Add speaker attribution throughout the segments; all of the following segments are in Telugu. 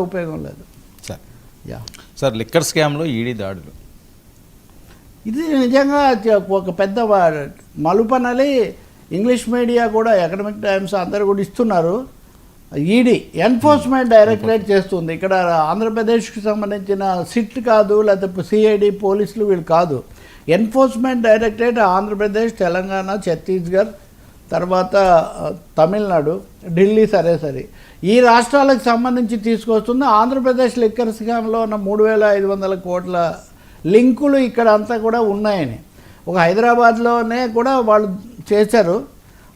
Speaker 1: ఉపయోగం లేదు.
Speaker 2: సార్.
Speaker 1: యా.
Speaker 2: సార్ లిక్కర్ స్కామ్లో ఈడీ దాడులు.
Speaker 1: ఇది నిజంగా ఒక పెద్ద మలుపనలి ఇంగ్లీష్ మీడియా కూడా ఎకనమిక్ టైమ్స్ అందరు కూడా ఇస్తున్నారు. ఈడీ ఎన్ఫోర్స్మెంట్ డైరెక్టరేట్ చేస్తుంది. ఇక్కడ ఆంధ్రప్రదేశ్కి సంబంధించిన సిట్ కాదు లేకపోతే సిఐడి పోలీసులు వీళ్ళు కాదు. ఎన్ఫోర్స్మెంట్ డైరెక్టరేట్ ఆంధ్రప్రదేశ్ తెలంగాణ ఛత్తీస్గఢ్ తర్వాత తమిళనాడు ఢిల్లీ సరే సరే. ఈ రాష్ట్రాలకు సంబంధించి తీసుకొస్తుంది ఆంధ్రప్రదేశ్ లిక్కర్ స్కామ్లో ఉన్న మూడు వేల ఐదు వందల కోట్ల లింకులు ఇక్కడ అంతా కూడా ఉన్నాయని. ఒక హైదరాబాద్లోనే కూడా వాళ్ళు చేశారు.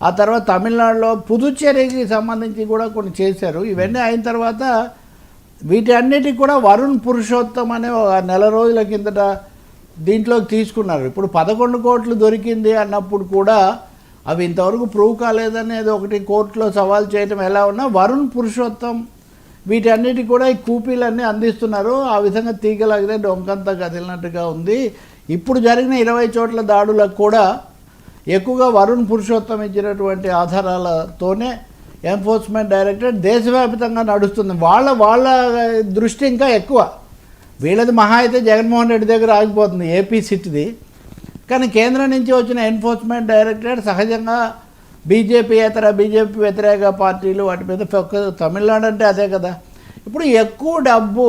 Speaker 1: ఆ తర్వాత తమిళనాడులో పుదుచ్చేరికి సంబంధించి కూడా కొన్ని చేశారు. ఇవన్నీ అయిన తర్వాత వీటన్నిటికి కూడా వరుణ్ పురుషోత్తం అనే ఒక నెల రోజుల కిందట దీంట్లోకి తీసుకున్నారు. ఇప్పుడు పదకొండు కోట్లు దొరికింది అన్నప్పుడు కూడా అవి ఇంతవరకు ప్రూవ్ కాలేదనేది ఒకటి కోర్టులో సవాల్ చేయడం ఎలా ఉన్నా వరుణ్ పురుషోత్తం వీటన్నిటి కూడా ఈ కూపీలన్నీ అందిస్తున్నారు. ఆ విధంగా తీగలాగితే డొంకంతా కదిలినట్టుగా ఉంది. ఇప్పుడు జరిగిన ఇరవై చోట్ల దాడులకు కూడా ఎక్కువగా వరుణ్ పురుషోత్తం ఇచ్చినటువంటి ఆధారాలతోనే ఎన్ఫోర్స్మెంట్ డైరెక్టరేట్ దేశవ్యాప్తంగా నడుస్తుంది. వాళ్ళ వాళ్ళ దృష్టి ఇంకా ఎక్కువ. వీళ్ళది మహా అయితే జగన్మోహన్ రెడ్డి దగ్గర ఆగిపోతుంది. ఏపీ సిటీది కానీ కేంద్రం నుంచి వచ్చిన ఎన్ఫోర్స్మెంట్ డైరెక్టరేట్ సహజంగా బీజేపీ ఇతర బీజేపీ వ్యతిరేక పార్టీలు వాటి మీద ఫోకస్ తమిళనాడు అంటే అదే కదా. ఇప్పుడు ఎక్కువ డబ్బు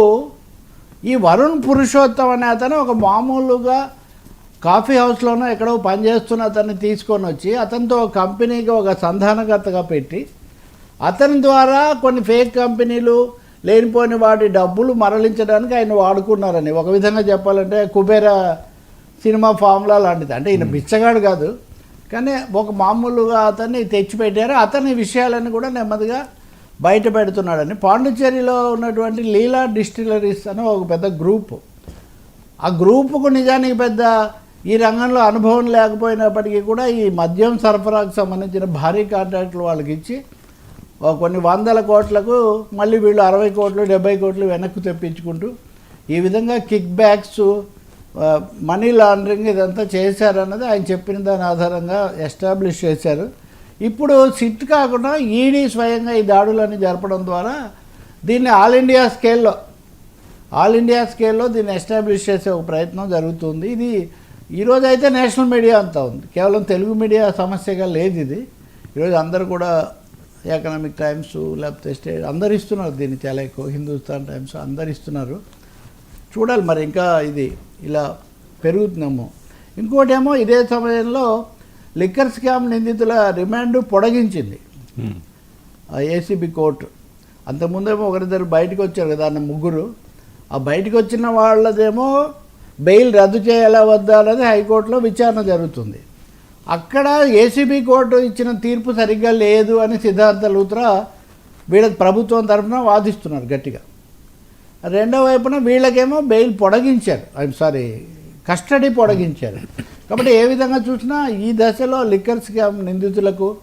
Speaker 1: ఈ వరుణ్ పురుషోత్తం అనే అతను ఒక మామూలుగా కాఫీ హౌస్లోనో ఎక్కడో పనిచేస్తున్న అతన్ని తీసుకొని వచ్చి అతనితో ఒక కంపెనీకి ఒక సంధానకర్తగా పెట్టి అతని ద్వారా కొన్ని ఫేక్ కంపెనీలు లేనిపోని వాటి డబ్బులు మరలించడానికి ఆయన వాడుకున్నారని ఒక విధంగా చెప్పాలంటే కుబేరా సినిమా ఫార్ములా లాంటిది. అంటే ఈయన బిచ్చగాడు కాదు. కానీ ఒక మామూలుగా అతన్ని తెచ్చిపెట్టారు. అతని విషయాలన్నీ కూడా నెమ్మదిగా బయట పెడుతున్నాడని. పాండిచ్చేరిలో ఉన్నటువంటి లీలా డిస్టిలరీస్ అని ఒక పెద్ద గ్రూప్. ఆ గ్రూపుకు నిజానికి పెద్ద ఈ రంగంలో అనుభవం లేకపోయినప్పటికీ కూడా ఈ మద్యం సరఫరాకు సంబంధించిన భారీ కాంట్రాక్టులు వాళ్ళకి ఇచ్చి కొన్ని వందల కోట్లకు మళ్ళీ వీళ్ళు అరవై కోట్లు డెబ్బై కోట్లు వెనక్కు తెప్పించుకుంటూ ఈ విధంగా కిక్ బ్యాక్స్ మనీ లాండరింగ్ ఇదంతా చేశారన్నది ఆయన చెప్పిన దాని ఆధారంగా ఎస్టాబ్లిష్ చేశారు. ఇప్పుడు సిట్ కాకుండా ఈడీ స్వయంగా ఈ దాడులన్నీ జరపడం ద్వారా దీన్ని ఆల్ ఇండియా స్కేల్లో ఆల్ ఇండియా స్కేల్లో దీన్ని ఎస్టాబ్లిష్ చేసే ఒక ప్రయత్నం జరుగుతుంది. ఇది ఈరోజు అయితే నేషనల్ మీడియా అంతా ఉంది. కేవలం తెలుగు మీడియా సమస్యగా లేదు ఇది. ఈరోజు అందరూ కూడా ఎకనామిక్ టైమ్స్ లేకపోతే స్టేట్ అందరు ఇస్తున్నారు దీన్ని చాలా ఎక్కువ హిందుస్థాన్ టైమ్స్ అందరు ఇస్తున్నారు. చూడాలి మరి ఇంకా ఇది ఇలా పెరుగుతున్నాము ఇంకోటేమో ఇదే సమయంలో లిక్కర్ స్కామ్ నిందితుల రిమాండ్ పొడిగించింది. ACB court. అంతకుముందేమో ఒకరిద్దరు బయటకు వచ్చారు కదా అన్న ముగ్గురు. ఆ బయటకు వచ్చిన వాళ్ళదేమో బెయిల్ రద్దు చేయాలా వద్దా అనేది హైకోర్టులో విచారణ జరుగుతుంది. అక్కడ ఏసీబీ కోర్టు ఇచ్చిన తీర్పు సరిగ్గా లేదు అని సిద్ధార్థ లూత్రా వీళ్ళ ప్రభుత్వం తరఫున వాదిస్తున్నారు గట్టిగా. రెండో వైపున వీళ్ళకేమో బెయిల్ పొడిగించారు. ఐఎమ్ సారీ కస్టడీ పొడిగించారు. కాబట్టి ఏ విధంగా చూసినా ఈ దశలో లిక్కర్ స్కామ్ నిందితులకు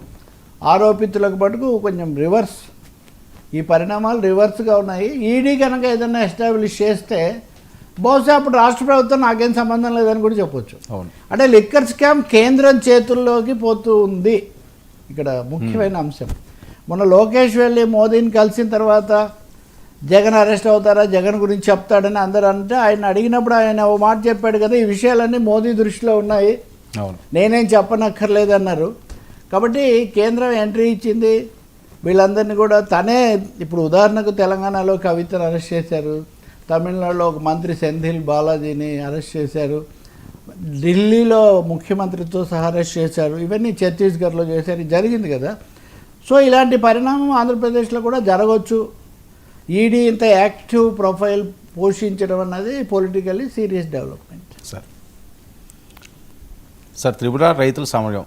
Speaker 1: ఆరోపితులకు మటుకు కొంచెం రివర్స్ ఈ పరిణామాలు రివర్స్గా ఉన్నాయి. ఈడీ కనుక ఏదైనా ఎస్టాబ్లిష్ చేస్తే బహుశా అప్పుడు రాష్ట్ర ప్రభుత్వం నాకేం సంబంధం లేదని కూడా చెప్పొచ్చు.
Speaker 2: అవును.
Speaker 1: అంటే లిక్కర్ స్కామ్ కేంద్రం చేతుల్లోకి పోతూ ఉంది. ఇక్కడ ముఖ్యమైన అంశం. మొన్న లోకేష్ వెళ్ళి మోదీని కలిసిన తర్వాత జగన్ అరెస్ట్ అవుతారా? జగన్ గురించి చెప్తాడని అందరూ అంటే ఆయన అడిగినప్పుడు ఆయన ఓ మాట చెప్పాడు కదా ఈ విషయాలన్నీ మోదీ దృష్టిలో ఉన్నాయి.
Speaker 2: అవును.
Speaker 1: నేనేం చెప్పనక్కర్లేదు అన్నారు కాబట్టి కేంద్రం ఎంట్రీ ఇచ్చింది. వీళ్ళందరినీ కూడా తనే ఇప్పుడు ఉదాహరణకు తెలంగాణలో కవితను అరెస్ట్ చేశారు. తమిళనాడులో ఒక మంత్రి సెంధిల్ బాలాజీని అరెస్ట్ చేశారు. ఢిల్లీలో ముఖ్యమంత్రితో సహా అరెస్ట్ చేశారు. ఇవన్నీ ఛత్తీస్గఢ్లో చేశారు. జరిగింది కదా. సో ఇలాంటి పరిణామం ఆంధ్రప్రదేశ్లో కూడా జరగవచ్చు ఈడీ ఇంత యాక్టివ్ ప్రొఫైల్ పోషించడం అన్నది politically serious development.
Speaker 2: Sir. Sir Tripura రైతుల సమరం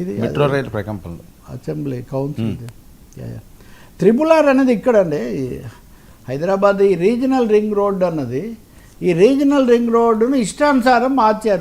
Speaker 1: ఇది
Speaker 2: మెట్రో రైలు ప్రకంపనలు.
Speaker 1: అసెంబ్లీ కౌన్సిల్ త్రిపుల్ ఆర్ అనేది ఇక్కడండి ఈ హైదరాబాద్ ఈ రీజనల్ రింగ్ రోడ్ అన్నది. ఈ రీజనల్ రింగ్ రోడ్డును ఇష్టానుసారం మార్చారు.